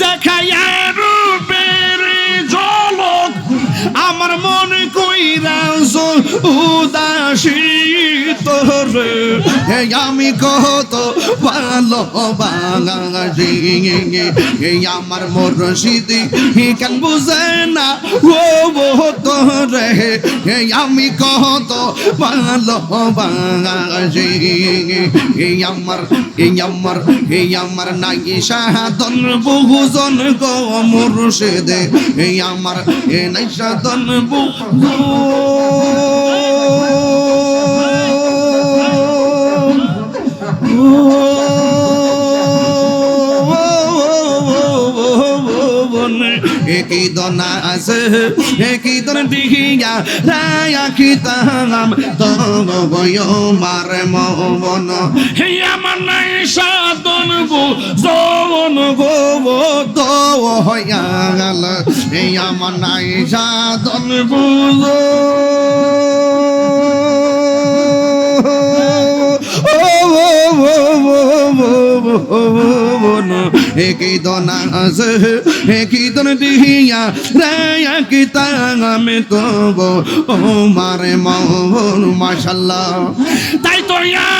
ঝলক আমার মন কইরা উদাসী তোরে হে, আমি কত ভালো বাঙালি হে, আমার মুর্শিদি কেন বুঝে না? ও তোরে হে, আমি কত ভালো বাঙালি হে, আমার হে আমার হে, আমার নাই সাধন বহুজন গো মুর্শিদে। হে, আমার, হে নাই সাধন একই দনা আছে একই দন দিহিয়া রায়া খিতাম তব বয় মার মন হে আমার নাই সাধন হইয়া দিহিয়া রায়া কি তাঙামে তব ও মারে মন মাশাল্লাহ তাই তো আমি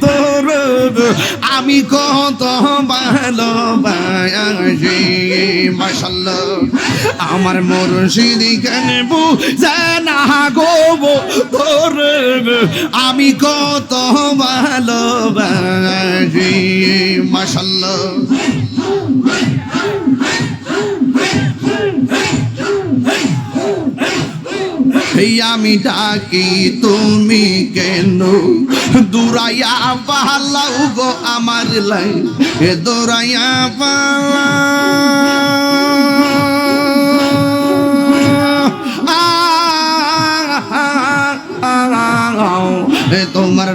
তোর আমি কত ভালোবাসি? মশাল আমার মুর্শিদি কেন জানা গোব তোর আমি কত ভালোবাসি? মাশাল্লাহ আমি ডাকি তুমি কেন? দূরাইয়া পালাও গো আমার লাই এ দৌড়াইয়া এ তোমার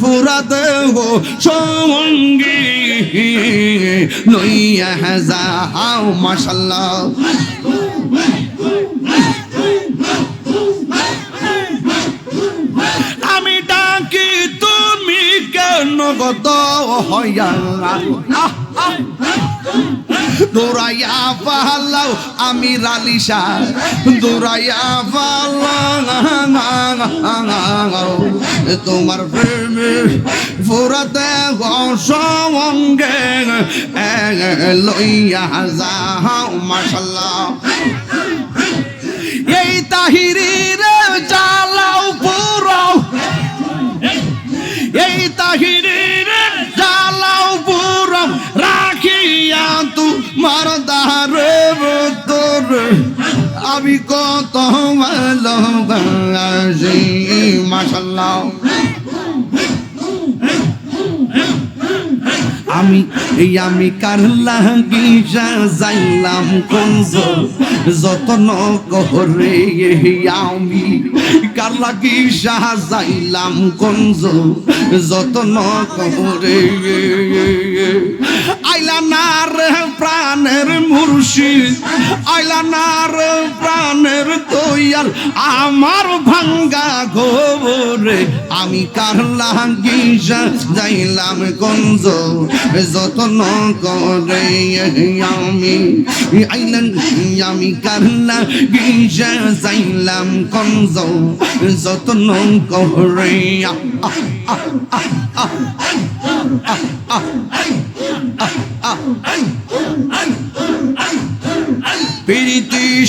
ফুরাতে গো সঙ্গী লইয়া যাও মাশাল্লাহ। হইয়া দৌড়াইয়া আমি রালিশা দৌড়াইয়া পালাও। তোমার প্রেমে ফুরাতে সঙ্গে লইয়া যাও মাসাল্লাহ এই তাহিরির জ্বালাও তাহিরির জ্বালাও পুরাও রাখিয়া তু মারদার তোর আমি কত ভালোবাসি মাসাল্লাহ আমি, এই আমি কার লাগি যাইলাম কঞ্জ যতন করে আমি কার লাগি যাইলাম কঞ্জ যতন করে আইলা নার প্রাণের মুর্শিদ, আইলা নার প্রাণের তৈয়াল আমার ভাঙ্গা গোবরে আমি কার লাগি যাইলাম গঞ্জ যতন করে আমি আইলেন আমি কার লাগি যাইলাম গঞ্জ যতন করে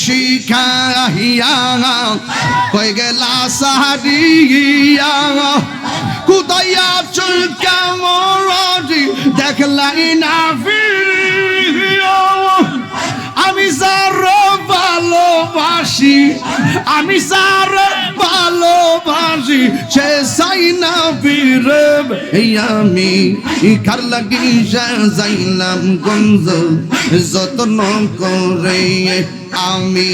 প্রীতি শিখাইয়া হয়ে গেলা সাহারিয়া কোথায় আছো কেমন দেখলাই না আমি সার ভালোবাসি, আমি সার ভালোবাসি, সে সাই না এই আমি। কার লাগি যাইলাম গঞ্জ, যত্ন করে আমি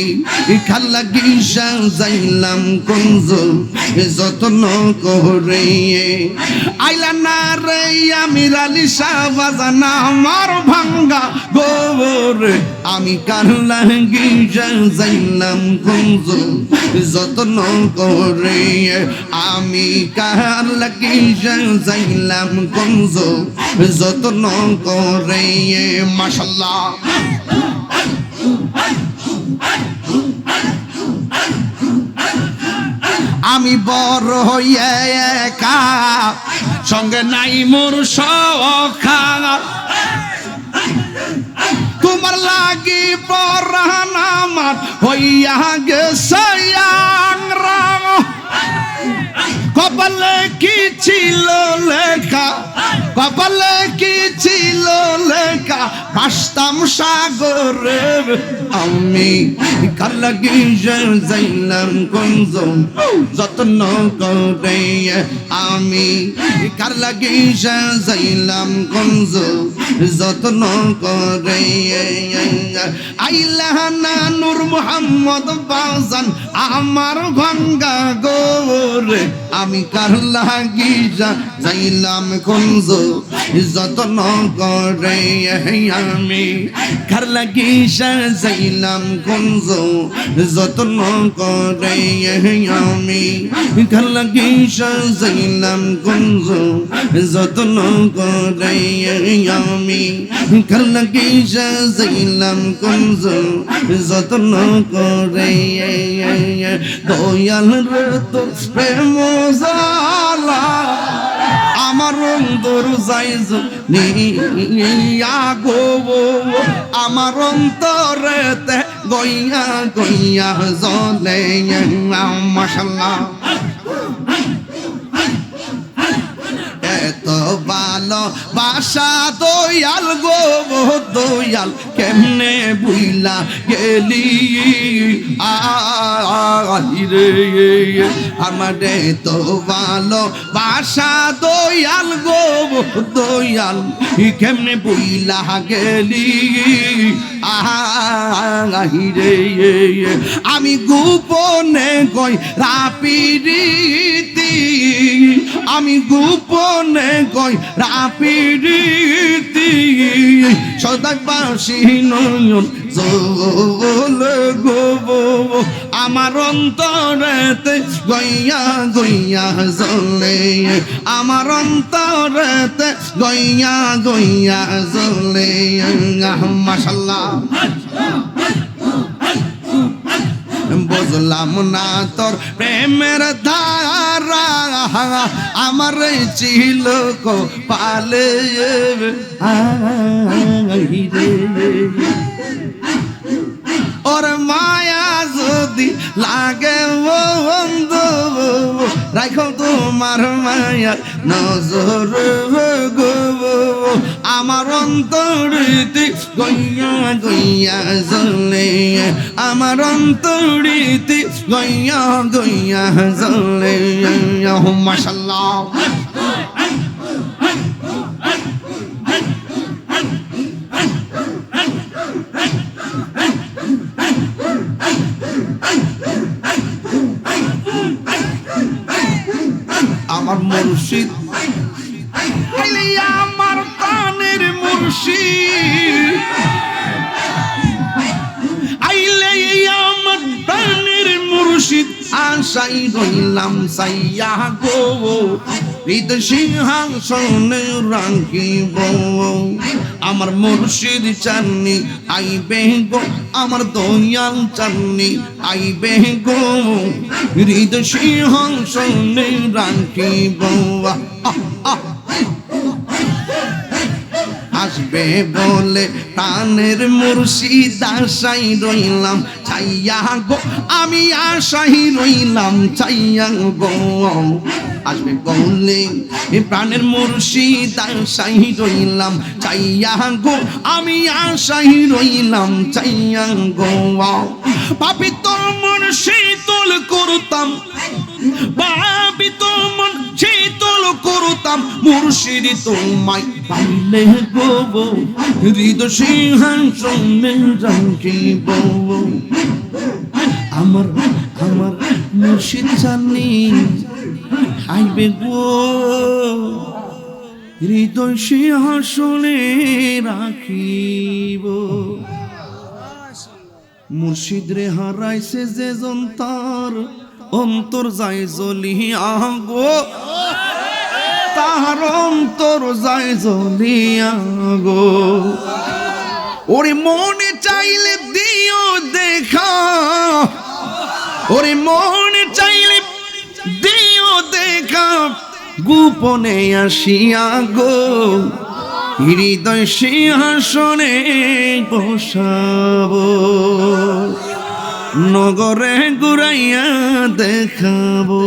খালা গিসা যাইলাম কুঞ্জ যত্ন করে আইলা না রে, আমি রালি বাজান আমার ভাঙ্গা গোবর। আমি কারলা গিসা যাইলাম কুঞ্জ যত্ন করে আমি কারলা গিসা যাইলাম কুঞ্জ যত্ন করে মাশাল্লাহ আমি বড় হইয়া একা, সঙ্গে নাই মোর সখা তোমার লাগি পরাণ আমার হইয়া গেছে। কপালে কি ছিল লেখা? কপালে কি ছিল লেখা? বাসতাম সাগরে। আমি কার লাগি যাইলাম কুঞ্জ যত্ন করে আমি কার লাগি যাইলাম কুঞ্জ যত্ন করে আইলা না নূর মোহাম্মদ বাজান, আমার গঙ্গা গোরে আমি কার লাগি যাইলাম কুঞ্জ যত্ন করে আমি। কার লাগি যাইলাম কুঞ্জ যত্ন করে আমি। কার লাগি যাইলাম কুঞ্জ যত্ন করে আমি। কার লাগি যাইলাম কুঞ্জ যত্ন করে দয়াল রে তো প্রেম জালা আমার অন্তর যাইজ নিয়া গো, আমার অন্তরেতে গইয়া গইয়া জলে মশাল্লাহ। এত ভালো বাসা দয়াল গো, দয়াল, কেমনে বুইলা গেলি আরে আমার তো ভালো বাসা দয়াল গো দয়াল কেমনে বুইলা গেলি আরে আমি গোপনে গই রাপিরিতি আমি গোপনে গই রাপিরিতি সদাই বাসি নয়ন জলে গোব। আমার অন্তরেতে গইয়া গইয়া জলে। আমার অন্তরেতে গইয়া গইয়া জলে। মাশাল্লাহ। বুঝলাম না তোর প্রেমের ধারা। আমার ছিল কো পালে ওর মায়া যদি লাগে বন্ধু রাখো তোমার মায়ার নজর গো আমার অন্তরিতে গইয়া গইয়া জলে আমার অন্তরিতে গইয়া গইয়া জলে মাশাল্লাহ হৃদ সিংহাসনে রাখিব আমার মুর্শিদ চাননি আইবে গো আমার দয়াল চাননি আইবে গো হৃদ সিংহাসনে রাখিব আসবে বলে প্রাণের মুর্শিদ আশাই রইলাম চাইয়া গো। আমি আশাই রইলাম চাইয়া গো। আসবে বললে, এ প্রাণের মুর্শিদ, আশাই রইলাম, চাইয়া গো, আমি আশাই রইলাম, চাইয়া গো পাপি তোর শীতল করতাম, পাপি তোর শীতল করতাম, মুর্শিদ তোমায় পাইলে গো হৃদয় সিংহাসনে আমার আমার মুর্শিদ জানি আইবে গো হৃদয় সিংহাসনে রাখিব। মুর্শিদ রে হারাইছে যে তার অন্তর যায় জ্বলিয়া গো তাহার অন্তর যায় জ্বলিয়া গো ওরে মনে চাইলে দিও দেখা। ওরে মনে গোপনে আসিয়া গো, হৃদয় সিংহাসনে বসাব। নগরে ঘুরাইয়া দেখাবো।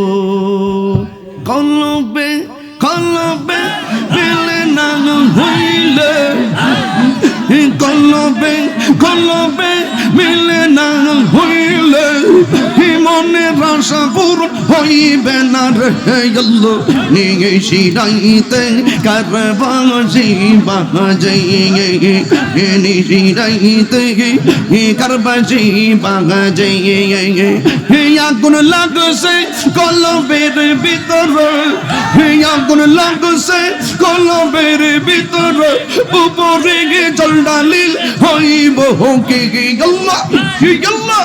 কলবে কলবে পেলে না হইলে। কলবে কলবে মিলে না হইলে। মনের আশা পূরণ হইবে না রে গল্লো নিয়ে শিরাইতে কারবাজি বাজে নি শিরাইতে কারবাজি বাজে আগুন লাগছে কলবের ভিতর আগুন লাগছে কলবের ভিতর, উপরে জল ডালিল হইব কে গল্লা গল্লা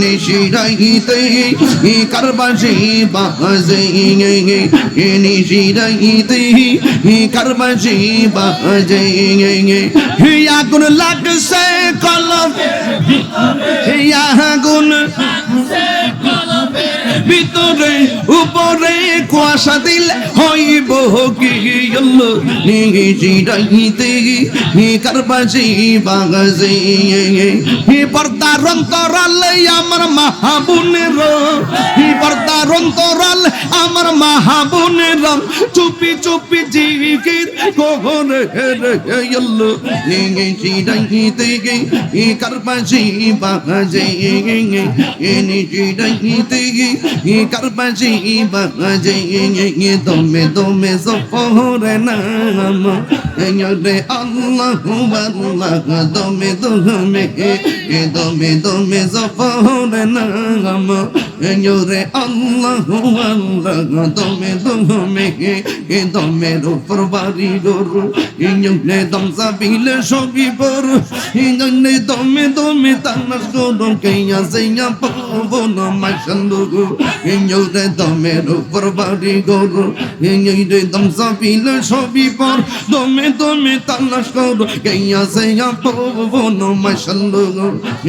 নিশিরাইতে কারবাজি বাজে নিশিরাইতে কারবাজি বাজে আগুন লাগছে কলম। আগুন ভিতরে, উপরে কুয়াশা দিল হইব কি গল্লো নিশিরাইতে কারবাজি বাজে পর্দার অন্তরালে আমার মাহাবুনের পর্দার অন্তরাল আমার মাহাবুনের চুপি চুপি জিকির কোহরে রে ইল্লো নিগে চিড়াইতে গে ই কারবাজি বাজে গে ই কারবাজি বাজে দমে দমে সফরে নাম রে আল্লাহ আল্লাহ, দমে দমে, এ দমে দমে সফরে নাম রে আল্লাহ আল্লাহ, দমে দমে, এ দমের উপর বাড়ি গরু। ইঞ্জনে দম সাবিলে সবই বড়। ইঞ্জনে দমে দমে তানা সরম কেয়া সেয়া পবন মাসন্দু ইঞ্জনে দমের বাড়ি গরু। ইঞ্জনে দম সাবিলে সবই পর দমে দমে তানা সরম কেয়া সেয়া পবন মাসন্দু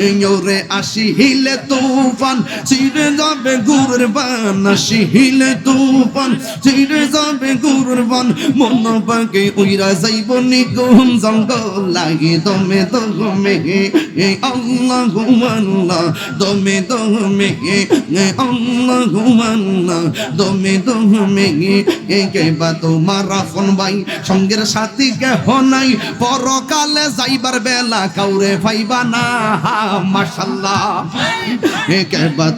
ইঞ্জরে আসি হিলে তুফান, ছিড়ে যাবে গুরের বান আসি হিলে তুফান, ছিড়ে যাবে গুরের বান। মন পাকে উইরা যাইব নিগুম জঙ্গল, লাগে দমে দমে এ আল্লাহ হুমাল্লাহ দমে দমে এ আল্লাহ হুমাল্লাহ দমে দমে এ কে বা তোমার রাফন ভাই, সঙ্গের সাথী কেহ নাই, পরকালে যাইবার বেলা কাউরে পাইবা না। মাশাল্লাহ। এ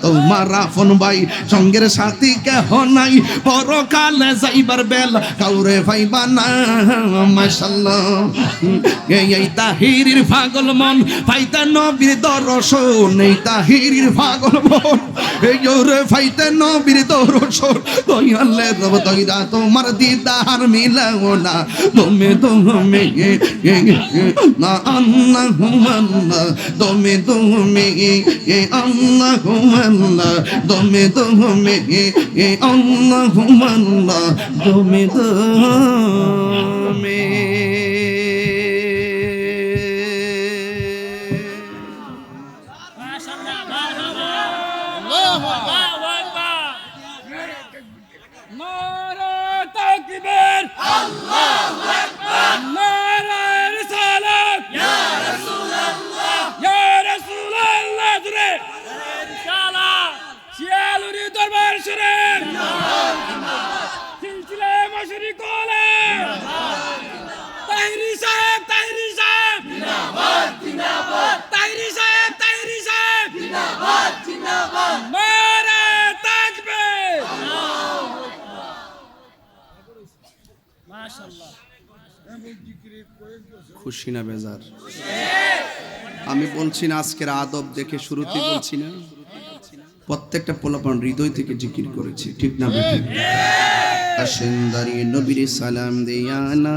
তোমার রাফন ভাই, সঙ্গের সাথী কেহ নাই, পরকালে যাইবার বেলা কাউরে পাইবা না। এই তাহিরির পাগল মন নবীর দর্শন, এই তাহিরির পাগল মন। এই নবীর দর্শন তোমার দিদার মিলাও না। তুমি তুমি, না আল্লাহ আল্লাহ তুমি তুমি এ আল্লাহ আল্লাহ তুমি তুমি এ আল্লাহ আল্লাহ তুমি তুমি। খুশি না বেজার? আমি বলছি না, আজকের আদব দেখে শুরুতে বলছি না। প্রত্যেকটা পোলাপন হৃদয় থেকে জিকির করেছি, ঠিক না বেঠিক? আসেন দাঁড়িয়ে নবীর সালাম দেয়া না।